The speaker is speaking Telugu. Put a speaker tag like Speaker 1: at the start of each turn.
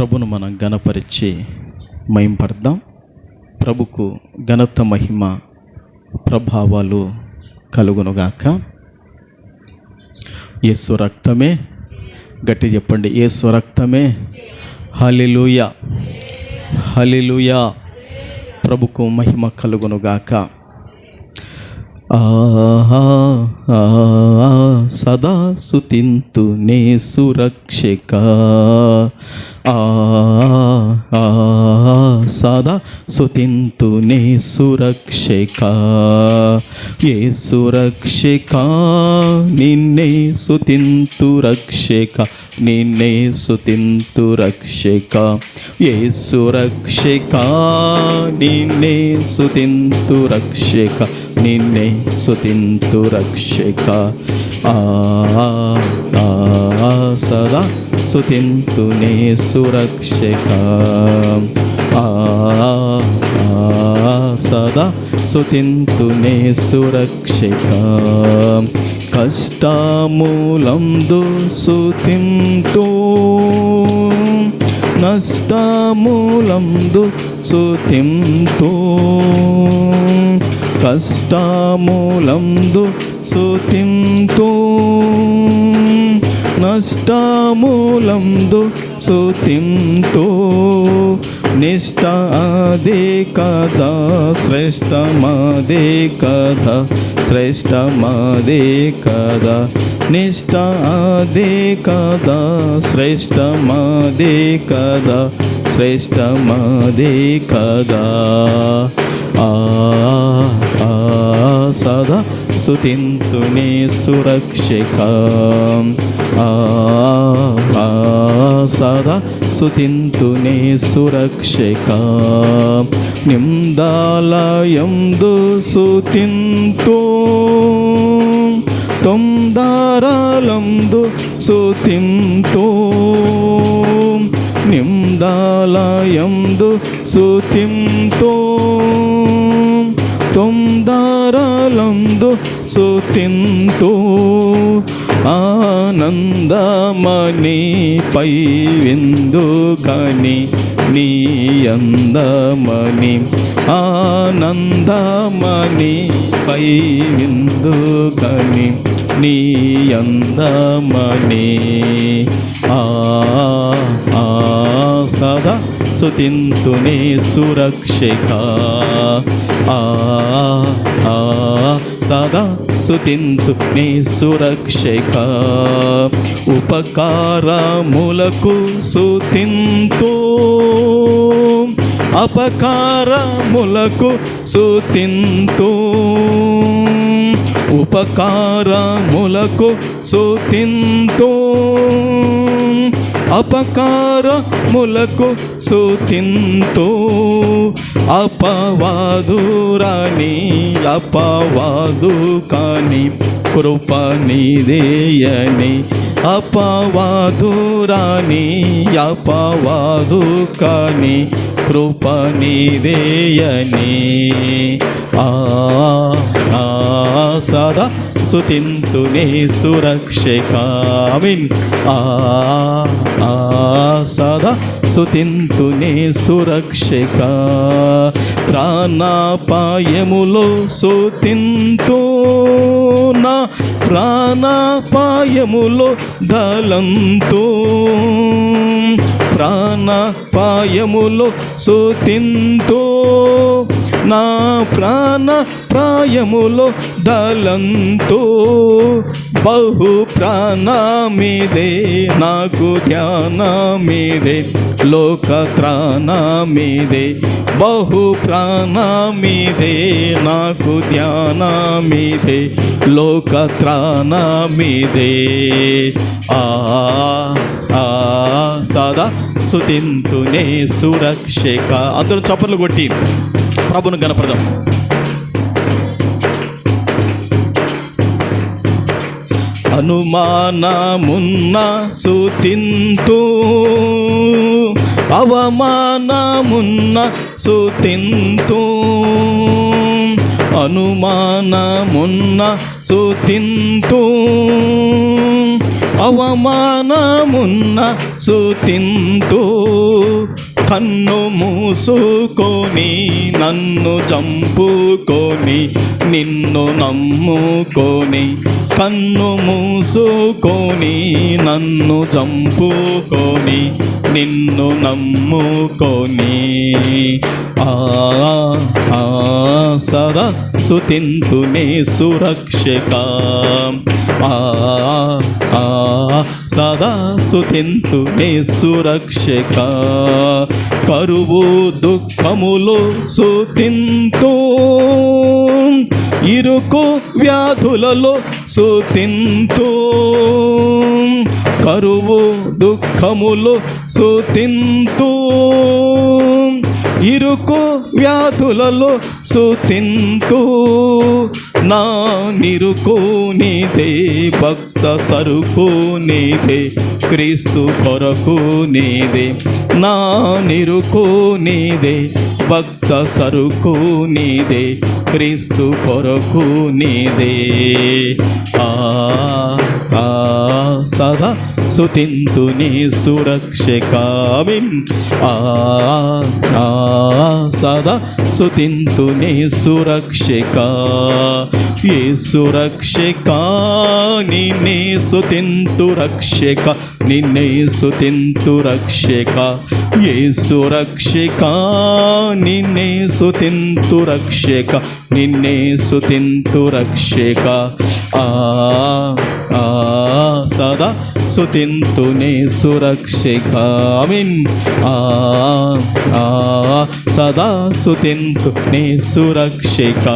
Speaker 1: ప్రభును మనం గణపరిచి మయంపడదాం ప్రభుకు ఘనత మహిమ ప్రభావాలు కలుగునుగాక. యేసు రక్తమే. గట్టి చెప్పండి యేసు రక్తమే. హలిలుయ హలిలుయ ప్రభుకు మహిమ కలుగునుగాక. ఆహా సదా సుతింతు నే సురక్షక ఆ ఆ, సదా సుతింతు నే సురక్షక ఏ సురక్షక నిన్నే సుతింతు రక్షక నిన్నే సుతింతు రక్షక ఏ సురక్షక నిన్నే సుతింతు రక్షక నిన్నే సుతింతు రక్షక. ఆ సదా సుతింతు నే సురక్షక. ఆ సదా సుతింతు నే సురక్షక. కష్టమూలందు దుసుతింతు నష్టమూలందు సుతింతు. కష్టమూలందు సుతింతు నష్టమూలందు సుతింతు నిష్ట అదే కదా శ్రేష్టమదే కదా శ్రేష్టమదే కదా నిష్ట అదే కదా శ్రేష్టమదే కదా శ్రేష్టమదే కదా. సదా సుతింతునే సురక్షక. ఆ సదా సుతింతునే సురక్షక. నిందాలయందు సుతింతు తొందారాలందు సుతింతు నిందాలయందు సుతింతు. తొందరలందు సుతింతు ఆనందమణి పై విందు కని నీ అందమణి ఆనందమణి పై విందు కని నీ అందమణి. ఆ సదా సుతింతుని సురక్షిక ఆ, సదా సుతింతు నీ సురక్షక ఉపకారములకు సుతింతు. అపకారములకు సుతింతు. ఉపకారములకు సుతింతు. అపకారములకు సుతింతు. అపవాదురాని అపవాదు కాని కృప నిదేయని. అపవాదురాని అపవాదు కాని కృప నిదేయని. ఆ, సదా సుతింతునే సురక్షకామిన్ ఆ, సదా సుతింతునే సురక్షక. ప్రాణాపాయములో సుతింతు నా ప్రాణాపాయములో దళంతో. ప్రాణపాయములో సుతింతో నా ప్రాణ ప్రాయములో దళంతో బహు ప్రాణమిదే నాకు ధ్యానమిదే లోక త్రాణమిదే బహు ప్రాణమిదే నాకు ధ్యానమిదే లోక త్రాణమిదే. ఆ ఆ సదా సుతింతునే సురక్షక. అందరూ చప్పట్లు కొట్టి ప్రభును గణపడదాం. అనుమానమున్న సుతింతు అవమానమున్న సుతింతు అనుమానమున్న సుతింతు అవమానమున్న సుతింతు కన్ను మూసుకొని నన్ను చంపుకొని నిన్ను నమ్ముకొని కన్ను మూసుకొని నన్ను చంపుకొని నిన్ను నమ్ముకొని. ఆ ఆ, సదా సుతింతునే సురక్షక ఆ సదా సుతింతు సుతింతునే సురక్షక కరువు దుఃఖములు సుతింతు ఇరుకు వ్యాధులలో సుతింతు కరువు దుఃఖములు సుతింతు ఇరుకు వ్యాధులలో సుతింతు నా నిరుకునిదే భక్త సరుకునిదే క్రీస్తు కొరకునిదే నా నిరుకునిదే భక్త సరుకునిదే క్రీస్తు కొరకునిదే ఆ. సదా సుతింతు నీ సురక్షకామిన్ ఆ సదా సుతింతు నీ సురక్షక. ఏ సురక్షక నిన్నే సుతింతు రక్షక. నిన్నే సుతింతు రక్షక. ఏ సురక్షక నిన్నే సుతింతు రక్షక. నిన్నే సుతింతు రక్షక. సదా సుతింతుని నే సురక్షక ఆ సదా సుతింతుని సురక్షిక